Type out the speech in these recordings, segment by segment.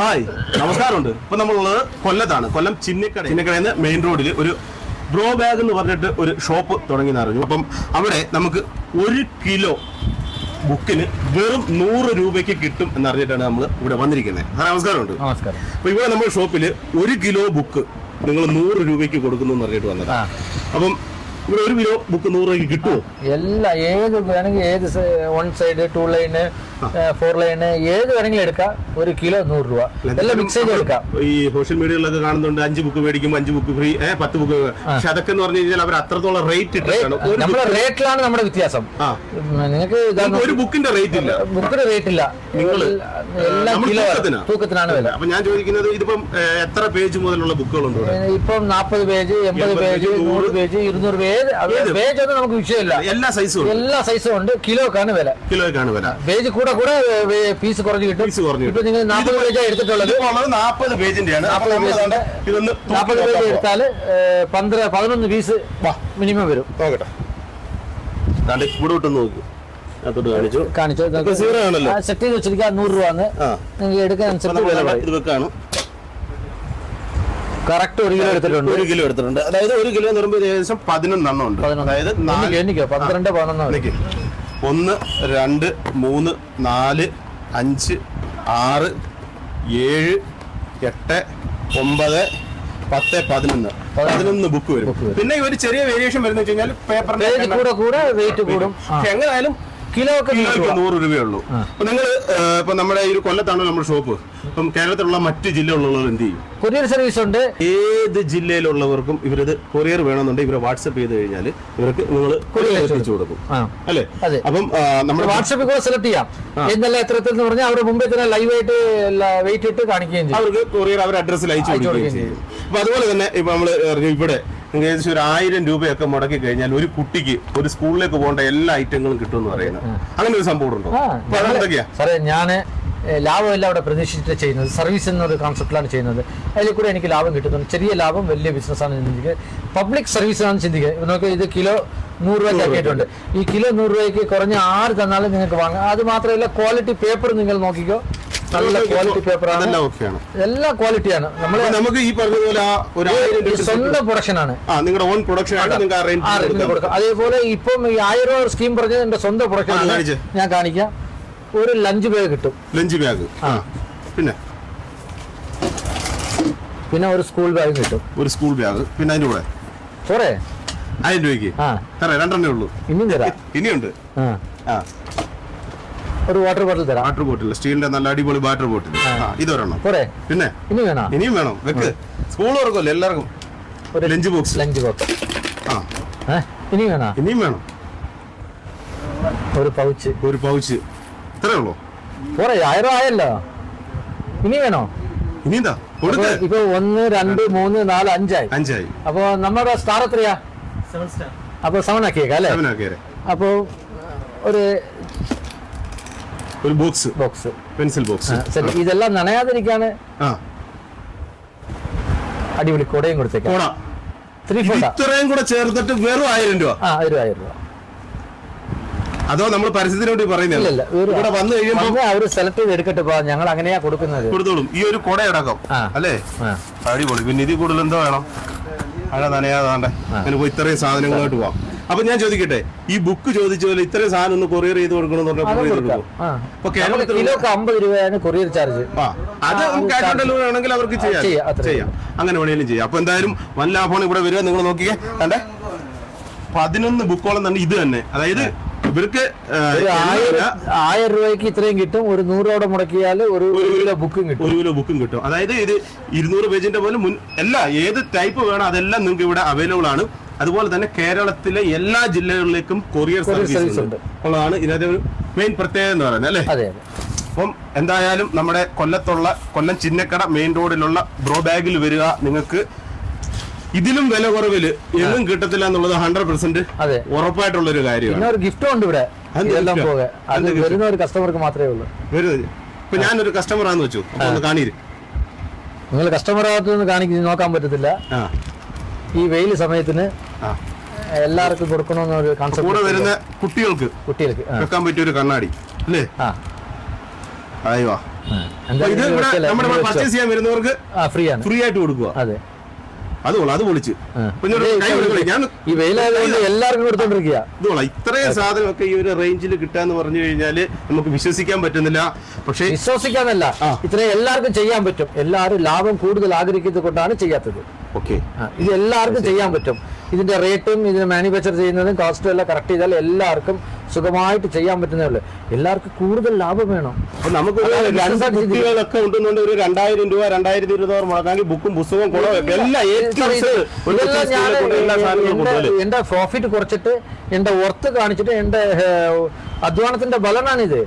Hi നമസ്കാരമുണ്ട്. ഇപ്പൊ നമ്മളുള്ളത് കൊല്ലത്താണ്. കൊല്ലം ചിന്നക്കട ചിന്നക്കടയിൽ നിന്ന് മെയിൻ റോഡിൽ ഒരു ബ്രോ ബാഗ് എന്ന് പറഞ്ഞിട്ട് ഒരു ഷോപ്പ് തുടങ്ങി അറിഞ്ഞു. അപ്പം അവിടെ നമുക്ക് ഒരു കിലോ ബുക്കിന് വെറും നൂറ് രൂപയ്ക്ക് കിട്ടും എന്നറിഞ്ഞിട്ടാണ് നമ്മൾ ഇവിടെ വന്നിരിക്കുന്നത്. നമസ്കാരമുണ്ട്. നമസ്കാരം. അപ്പൊ ഇവിടെ നമ്മൾ ഷോപ്പിൽ ഒരു കിലോ ബുക്ക് നിങ്ങൾ നൂറ് രൂപയ്ക്ക് കൊടുക്കുന്നു എന്ന് അറിഞ്ഞിട്ട് വന്നത്. അപ്പം ഇവിടെ ഒരു കിലോ ബുക്ക് നൂറ് രൂപയ്ക്ക് കിട്ടുമോ എല്ലാ ഏത് വേണമെങ്കിൽ ഏത് one side two line four line ഏത് വേണമെങ്കിലും എടുക്കാം. ഒരു കിലോ നൂറ് രൂപ. എല്ലാം മിക്സ് ചെയ്ത് എടുക്കാം ഈ സോഷ്യൽ മീഡിയയിലൊക്കെ കാണുന്നുണ്ട്. അഞ്ച് ബുക്ക് മേടിക്കും അഞ്ച് ബുക്ക് ഫ്രീ ഏഹ് പത്ത് ബുക്ക് പക്ഷെ അതൊക്കെ എന്ന് പറഞ്ഞു കഴിഞ്ഞാൽ അവർ അത്രത്തോളം റേറ്റ് നമ്മുടെ റേറ്റിലാണ് നമ്മുടെ വ്യത്യാസം. നിങ്ങൾക്ക് ഒരു ബുക്കിന്റെ റേറ്റ് ഇല്ല. ബുക്കിന്റെ റേറ്റ് ഇല്ല. നിങ്ങൾ എല്ലാം കിലോ തൂക്കത്തിനാ? തൂക്കത്തിനാണ് വില. അപ്പൊ ഞാൻ ചോദിക്കുന്നത് ഇതിപ്പം എത്ര പേജ് മുതലുള്ള ബുക്കുകളുണ്ട് ഇപ്പം നാൽപ്പത് പേജ് എൺപത് പേജ് നൂറ് പേജ് ഇരുന്നൂറ് പേജ് പേജ് ഒന്നും നമുക്ക് വിഷയമില്ല. എല്ലാ സൈസും എല്ലാ സൈസും ഉണ്ട്. കിലോക്കാണ് വില. കിലോക്കാണ് വില. പേജ് കൂടെ കൂടെ ഫീസ് കുറഞ്ഞു കിട്ടും. ഫീസ് കുറഞ്ഞ് ഇപ്പൊ നിങ്ങൾ നാൽപ്പത് പേജാണ് എടുത്തിട്ടുള്ളത്. നാൽപ്പത് പേജിന്റെയാണ്. നാൽപ്പത് പേജ്. എടുത്താൽ പന്ത്ര പതിനൊന്ന് ഫീസ് മിനിമം വരും. നോക്കട്ടെ. ഇവിടെ വിട്ടൊന്ന് നോക്കൂ. കാണിച്ചു. കാണിച്ചു. ഇതൊക്കെ ആണല്ലോ. സെറ്റ് ചെയ്ത് വെച്ചിരിക്കുക നൂറ് രൂപ. നിങ്ങൾക്ക് എടുക്കാൻ അനുസരിച്ച് ഇത് വെക്കാണ് കറക്റ്റ് ഒരു കിലോ എടുത്തിട്ടുണ്ട്. ഒരു കിലോ എടുത്തിട്ടുണ്ട്. അതായത് ഒരു കിലോ എന്ന് പറയുമ്പോൾ ഏകദേശം പതിനൊന്നെണ്ണം ഉണ്ട്. അതായത് പന്ത്രണ്ട് പതിനൊന്ന്. ഒന്ന് രണ്ട് മൂന്ന് നാല് അഞ്ച് ആറ് ഏഴ് എട്ട് ഒമ്പത് പത്ത് പതിനൊന്ന് പതിനൊന്ന് ബുക്ക് വരും. പിന്നെ ഒരു ചെറിയ വേരിയേഷൻ വരുന്ന വെച്ച് കഴിഞ്ഞാൽ പേപ്പറിന്റെ കൂടെ കൂടെ വെയിറ്റ് കൂടും ആ. എങ്ങനെയായാലും കിലോ ഒക്കെ നൂറ് കിലോയ്ക്ക് നൂറ് രൂപയുള്ളൂ. അപ്പൊ നിങ്ങൾ ഇപ്പൊ നമ്മുടെ ഈ ഒരു കൊല്ലത്താണ് നമ്മുടെ ഷോപ്പ്. അപ്പം കേരളത്തിലുള്ള മറ്റ് ജില്ലകളിലുള്ളവർ എന്ത് ചെയ്യും? കൊറിയർ സർവീസ് ഉണ്ട്. ഏത് ജില്ലയിലുള്ളവർക്കും ഇവരത് കൊറിയർ വേണമെന്നുണ്ടെങ്കിൽ ഇവരെ വാട്സപ്പ് ചെയ്ത് കഴിഞ്ഞാൽ ഇവർക്ക് നിങ്ങൾ കൊറിയർ എത്തിച്ചു കൊടുക്കും. അല്ലെ. അപ്പം നമ്മുടെ വാട്സപ്പിൽ കൂടെ സെലക്ട് ചെയ്യാം. എന്നല്ല എത്രത്തിൽ എത്ര എന്ന് പറഞ്ഞാൽ അവരുടെ മുമ്പേ തന്നെ ലൈവ് ആയിട്ട് വെയിറ്റ് ഇട്ട് കാണിക്കുകയും ചെയ്യും. അവർക്ക് കൊറിയർ അവരുടെ അഡ്രസ്സിൽ അയച്ചു കൊടുക്കുകയും ചെയ്യും. അപ്പൊ അതുപോലെ തന്നെ ഇപ്പൊ നമ്മൾ ഇവിടെ നിങ്ങൾക്ക് ഏകദേശം ഒരു ആയിരം രൂപയൊക്കെ മുടക്കി കഴിഞ്ഞാൽ ഒരു കുട്ടിക്ക് ഒരു സ്കൂളിലേക്ക് പോകേണ്ട എല്ലാ ഐറ്റങ്ങളും കിട്ടും എന്ന് പറയുന്നത്. അങ്ങനെ ഒരു സംഭവം ഉണ്ടോ? അതെന്തൊക്കെയാ? സാറേ ഞാൻ ലാഭമല്ല അവിടെ പ്രതീക്ഷിച്ചിട്ട് ചെയ്യുന്നത് സർവീസ് എന്നൊരു കോൺസെപ്റ്റിലാണ് ചെയ്യുന്നത്. അതിൽ കൂടെ എനിക്ക് ലാഭം കിട്ടുന്നുണ്ട്. ചെറിയ ലാഭം വലിയ ബിസിനസ്സാണ് ചിന്തിക്കുക. പബ്ലിക് സർവീസാണ് ചിന്തിക്കുക. നമുക്ക് ഇത് കിലോ നൂറ് രൂപയ്ക്ക് ആക്കിയിട്ടുണ്ട്. ഈ കിലോ നൂറ് രൂപയ്ക്ക് കുറഞ്ഞ ആറ് തന്നാലും നിങ്ങൾക്ക് വാങ്ങാം. അത് മാത്രമല്ല ക്വാളിറ്റി പേപ്പർ നിങ്ങൾ നോക്കിക്കോ. നല്ല ക്വാളിറ്റി പേപ്പറാണ് അതെല്ലാം ഓക്കെയാണ് എല്ലാ ക്വാളിറ്റിയാണ് നമ്മൾ നമുക്ക് ഈ പറഞ്ഞതുപോലെ ഒരു സ്വന്തം പ്രൊഡക്ഷനാണ് ആ നിങ്ങളുടെ ഓൺ പ്രൊഡക്ഷൻ ആണ് അതേപോലെ ഇപ്പം ഈ ആയിരം രൂപ സ്കീം പറഞ്ഞത് എന്റെ സ്വന്തം പ്രൊഡക്ഷൻ ഞാൻ കാണിക്കാം. ഒരു ലഞ്ച് ബാഗ് കിട്ടും. ലഞ്ച് ബാഗ് പിന്നെ? പിന്നെ ഒരു സ്കൂൾ ബാഗ് കിട്ടും. ഒരു സ്കൂൾ ബാഗ് പിന്നെ അതിന്റെ കൂടെ? പോരെ ആയിരം രൂപയ്ക്ക്? രണ്ടെണ്ണേ ഉള്ളൂ. ഇനിയും തരാം. ഇനിയുണ്ട്. ആ. ഒരു വാട്ടർ ബോട്ടിൽ തരാം. വാട്ടർ ബോട്ടിൽ സ്റ്റീലിന്റെ നല്ല അടിപൊളി വാട്ടർ ബോട്ടിൽ ഇത് ഇതൊരെണ്ണം. പോരെ? പിന്നെ? ഇനി വേണോ? ഇനിയും വേണം? വെക്ക്. സ്കൂൾ തുറക്കുമല്ലോ എല്ലാവർക്കും. ഒരു ലഞ്ച് ബോക്സ് ലഞ്ച് ബോക്സ് ആ. ഇനി വേണോ? ഇനിയും വേണം? ഒരു പൗച്ച് ഒരു പൗച്ച് ഇത്രേ ഉള്ളൂ? പോരെ ആയിരം ആയല്ലോ. ഇനി വേണോ? ഇനി എന്താ? അപ്പൊ കൊടുക്ക് ഇപ്പൊ ഒന്ന് രണ്ട് മൂന്ന് നാല് അഞ്ചായി. അഞ്ചായി. അപ്പൊ നമ്മുടെ സ്റ്റാർ എത്രയാ? അപ്പൊ സെവൻ ആക്കിയേക്കാം അല്ലേ? അപ്പൊ ഒരു ഒരു ബോക്സ്. ബോക്സ്. Pencil box. ഇതെല്ലാം നനയാതിരിക്കാണ് അടിപൊളി കൊടയും കൊടുത്തേക്കാം. ഇത് ഇത്രയും കൂടെ ചേർത്തിട്ട് വെറും ആയിരം രൂപ. ആ ഒരു ആയിരം രൂപ. അതോ നമ്മൾ പരസ്യത്തിന് വേണ്ടി പറയുന്നില്ല ഇവിടെ വന്നു കഴിയുമ്പോൾ സെലക്ട് ചെയ്ത് എടുക്കട്ടെ ഞങ്ങൾ അങ്ങനെയാ കൊടുക്കുന്നത്. കൊടുത്തോളും. ഈ ഒരു കുട അടക്കം അല്ലേ? അടിപൊളി. പിന്നെ ഇതിൽ കൂടുതൽ എന്തോ വേണം? അഴ നനയാതാണ്ട് അങ്ങനെ ഇത്രയും സാധനങ്ങളായിട്ട് പോവാം. അപ്പൊ ഞാൻ ചോദിക്കട്ടെ ഈ ബുക്ക് ചോദിച്ച പോലെ ഇത്രയും സാധനം ഒന്ന് കൊറിയർ ചെയ്ത് പറഞ്ഞാൽ കൊറിയർ കൊടുക്കും. ആ. അപ്പൊ നമുക്ക് കേരളത്തിൽ കിലോക്ക് അമ്പത് രൂപയാണ് കൊറിയർ ചാർജ് ആ അത് ക്യാഷ് ഓൺ ഡെലിവറി ആണെങ്കിൽ അവർക്ക് ചെയ്യാം. ചെയ്യാം, അങ്ങനെ വേണേലും ചെയ്യാം. അപ്പൊ എന്തായാലും വൻ ലാഭമാണ് ഇവിടെ വരിക നിങ്ങൾ നോക്കിയേ കണ്ടേ? പതിനൊന്ന് ബുക്കോളം തന്നെ ഇത് തന്നെ. അതായത് ഇവർക്ക് ആയിരം രൂപയ്ക്ക് ഇത്രയും കിട്ടും. ഒരു നൂറോടെ മുടക്കിയാൽ ഒരു ഒരു കിലോ ബുക്കും കിട്ടും. ഒരു കിലോ ബുക്കും കിട്ടും. അതായത് ഇത് ഇരുന്നൂറ് പേജിന്റെ പോലും മുൻ എല്ലാ ഏത് ടൈപ്പ് വേണം അതെല്ലാം നിങ്ങൾക്ക് ഇവിടെ അവൈലബിൾ ആണ്. അതുപോലെ തന്നെ കേരളത്തിലെ എല്ലാ ജില്ലകളിലേക്കും കൊറിയർ സർവീസ് ഉണ്ട്. ഉള്ളതാണ് ഇതിന്റെ ഒരു മെയിൻ പ്രത്യേകത എന്ന് പറയുന്നത് അല്ലേ? അപ്പം എന്തായാലും നമ്മുടെ കൊല്ലത്തുള്ള കൊല്ലം ചിന്നക്കട മെയിൻ റോഡിലുള്ള ബ്രോ ബാഗിൽ വരിക നിങ്ങൾക്ക് ഇതിലും വില കുറവിൽ എങ്ങും കിട്ടത്തില്ല എന്നുള്ളത് ഹൺഡ്രഡ് പെർസെന്റ് ഉറപ്പായിട്ടുള്ള ഒരു കാര്യമാണ്. ഗിഫ്റ്റും ഉണ്ട് ഇവിടെ? വരുന്ന ഒരു കസ്റ്റമർക്ക് മാത്രമേ ഉള്ളൂ. വരുന്നത്. ഇപ്പൊ ഞാനൊരു കസ്റ്റമർ ആണെന്ന് വെച്ചു. ഒന്ന് നിങ്ങൾ കസ്റ്റമർ ആകത്തൊന്നും കാണിക്കാൻ നോക്കാൻ പറ്റത്തില്ല. ഈ വെയിൽ സമയത്തിന് എല്ലാവർക്കും കൊടുക്കണമെന്നൊരു കൂടെ വരുന്ന കുട്ടികൾക്ക് കുട്ടികൾക്ക്. വെക്കാൻ പറ്റിയ ഒരു കണ്ണാടി അല്ലേ? ആ. അയ്യോ ഇത് നമ്മുടെ പർച്ചേസ് ചെയ്യാൻ വരുന്നവർക്ക് ഫ്രീ ആണ്. ഫ്രീ ആയിട്ട് കൊടുക്കുക. അതെ. അത് കൊള്ളാം അത് പൊളിച്ച്. ആ. ഞാൻ ഈ വെയിലായതുകൊണ്ട് എല്ലാവർക്കും കൊടുത്തോണ്ടിരിക്കുക. ഇത്രയും സാധനമൊക്കെ ഈ ഒരു റേഞ്ചിൽ കിട്ടാന്ന് പറഞ്ഞു കഴിഞ്ഞാൽ നമുക്ക് വിശ്വസിക്കാൻ പറ്റുന്നില്ല. പക്ഷേ വിശ്വസിക്കാന്നല്ല ആ. ഇത്രയും എല്ലാവർക്കും ചെയ്യാൻ പറ്റും. എല്ലാവരും ലാഭം കൂടുതൽ ആഗ്രഹിക്കുന്നത് കൊണ്ടാണ് ചെയ്യാത്തത്. ഓക്കെ. ഇത് എല്ലാവർക്കും ചെയ്യാൻ പറ്റും. ഇതിന്റെ റേറ്റും ഇതിന് മാനുഫാക്ചർ ചെയ്യുന്നതും കോസ്റ്റും എല്ലാം കറക്റ്റ് ചെയ്താൽ എല്ലാവർക്കും സുഖമായിട്ട് ചെയ്യാൻ പറ്റുന്നേ ഉള്ളൂ. എല്ലാവർക്കും കൂടുതൽ ലാഭം വേണം. കുട്ടികളൊക്കെ ഉണ്ടെന്നുണ്ട് ഒരു രണ്ടായിരം രൂപ രണ്ടായിരത്തി ഇരുപതോറ് മുടക്കാമെങ്കിൽ ബുക്കും പുസ്തകവും എല്ലാം എന്റെ- പ്രോഫിറ്റ് കുറച്ചിട്ട് എന്റെ ഓർത്ത് കാണിച്ചിട്ട് എന്റെ അധ്വാനത്തിന്റെ ബലനാണിത്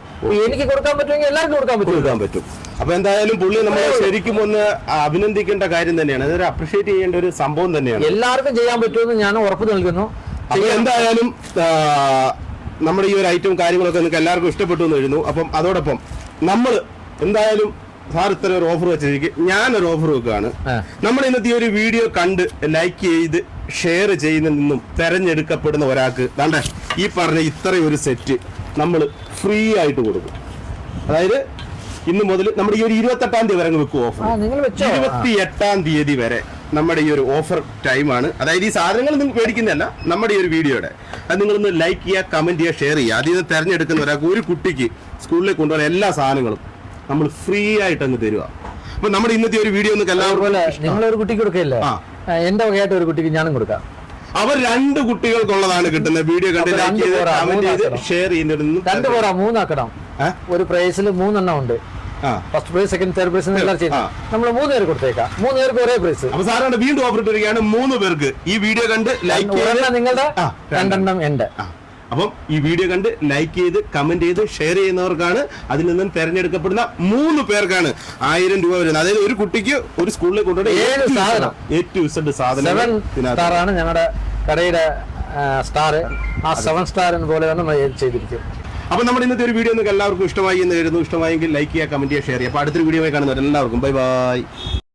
എനിക്ക് കൊടുക്കാൻ പറ്റുമെങ്കിൽ എല്ലാവർക്കും കൊടുക്കാൻ പറ്റും. കൊടുക്കാൻ പറ്റും. അപ്പൊ എന്തായാലും പുള്ളി നമ്മളെ ശരിക്കും ഒന്ന് അഭിനന്ദിക്കേണ്ട കാര്യം തന്നെയാണ്. അതൊരു അപ്രിഷിയേറ്റ് ചെയ്യേണ്ട ഒരു സംഭവം തന്നെയാണ്. എല്ലാവർക്കും ചെയ്യാൻ പറ്റുമെന്ന് ഞാൻ ഉറപ്പ് നൽകുന്നു. എന്തായാലും നമ്മുടെ ഈ ഒരു ഐറ്റം കാര്യങ്ങളൊക്കെ നിങ്ങൾക്ക് എല്ലാവർക്കും ഇഷ്ടപ്പെട്ടു എന്ന് എഴുതുന്നു. അപ്പം അതോടൊപ്പം നമ്മൾ എന്തായാലും സാർ ഇത്ര ഒരു ഓഫർ വെച്ചിരിക്കും ഒരു ഓഫർ വെക്കുകയാണ്. നമ്മൾ ഇന്നത്തെ ഈ ഒരു വീഡിയോ കണ്ട് ലൈക്ക് ചെയ്ത് ഷെയർ ചെയ്യുന്നതിൽ നിന്നും തെരഞ്ഞെടുക്കപ്പെടുന്ന ഒരാൾക്ക് വേണ്ട ഈ പറഞ്ഞ ഇത്രയും ഒരു സെറ്റ് നമ്മൾ ഫ്രീ ആയിട്ട് കൊടുക്കും. അതായത് ഇന്ന് മുതൽ നമ്മുടെ ഈ ഒരു ഇരുപത്തെട്ടാം തീയതി വരെ അങ്ങ് വെക്കും ഓഫർ ഇരുപത്തി എട്ടാം തീയതി വരെ. നമ്മുടെ ഈ ഒരു ഓഫർ ടൈമാണ് അതായത് ഈ സാധനങ്ങൾ നിങ്ങൾ മേടിക്കുന്നതല്ല നമ്മുടെ ഈ ഒരു വീഡിയോയുടെ. അത് നിങ്ങളൊന്ന് ലൈക്ക് ചെയ്യുക കമന്റ് ചെയ്യുക ഷെയർ ചെയ്യുക. അതിൽ നിന്ന് തിരഞ്ഞെടുക്കുന്ന ഒരാൾക്ക് ഒരു കുട്ടിക്ക് സ്കൂളിലേക്ക് കൊണ്ടുപോകുന്ന എല്ലാ സാധനങ്ങളും നമ്മൾ ഫ്രീ ആയിട്ട് അങ്ങ് തരുക. അപ്പൊ നമ്മുടെ ഇന്നത്തെ ഒരു വീഡിയോ ഒന്ന് എല്ലാവർക്കും കുട്ടിക്ക് കൊടുക്കില്ലേ. എന്റെ വകയായിട്ട് ഒരു കുട്ടിക്ക് ഞാനും കൊടുക്കാം. അവർ രണ്ട് കുട്ടികൾക്കുള്ളതാണ് കിട്ടുന്നത് വീഡിയോ കണ്ട് ലൈക്ക് ചെയ്ത് കമന്റ് ചെയ്ത് ഷെയർ ചെയ്യുന്നത് രണ്ട് പോരാ മൂന്നാക്കണം. ഒരു പ്രൈസിൽ മൂന്നെണ്ണം ഉണ്ട്. First prize second third prize എല്ലാം ചെയ്യുന്നത്. നമ്മൾ മൂന്ന് പേര് കൊടുത്തേക്കാം. മൂന്ന് പേർക്ക് ഒരേ പ്രൈസ് അപ്പൊ സാറാണ് വീണ്ടും ഓഫർ ഇട്ടിരിക്കുകയാണ് മൂന്ന് പേർക്ക്. ഈ വീഡിയോ കണ്ട് ലൈക്ക് നിങ്ങളുടെ രണ്ടെണ്ണം എന്റെ അപ്പം ഈ വീഡിയോ കണ്ട് ലൈക്ക് ചെയ്ത് കമന്റ് ചെയ്ത് ഷെയർ ചെയ്യുന്നവർക്കാണ് അതിൽ നിന്നും തെരഞ്ഞെടുക്കപ്പെടുന്ന മൂന്ന് പേർക്കാണ് ആയിരം രൂപ വരുന്നത്. അതായത് ഒരു കുട്ടിക്ക് ഒരു സ്കൂളിലേക്ക് കൊണ്ടുപോയി സാധനം. ഞങ്ങളുടെ കടയുടെ സ്റ്റാർ ആ സെവൻ സ്റ്റാർ പോലെ തന്നെ ചെയ്തിരിക്കും. അപ്പൊ നമ്മുടെ ഇന്നത്തെ ഒരു വീഡിയോ നിങ്ങൾക്ക് എല്ലാവർക്കും ഇഷ്ടമായി എന്ന് കരുതുന്നു. ഇഷ്ടമായെങ്കിൽ ലൈക്ക് ചെയ്യുക കമന്റ് ചെയ്യുക ഷെയർ ചെയ്യുക. അപ്പോൾ അടുത്തൊരു വീഡിയോ കാണുന്നവർ എല്ലാവർക്കും ബൈ ബൈ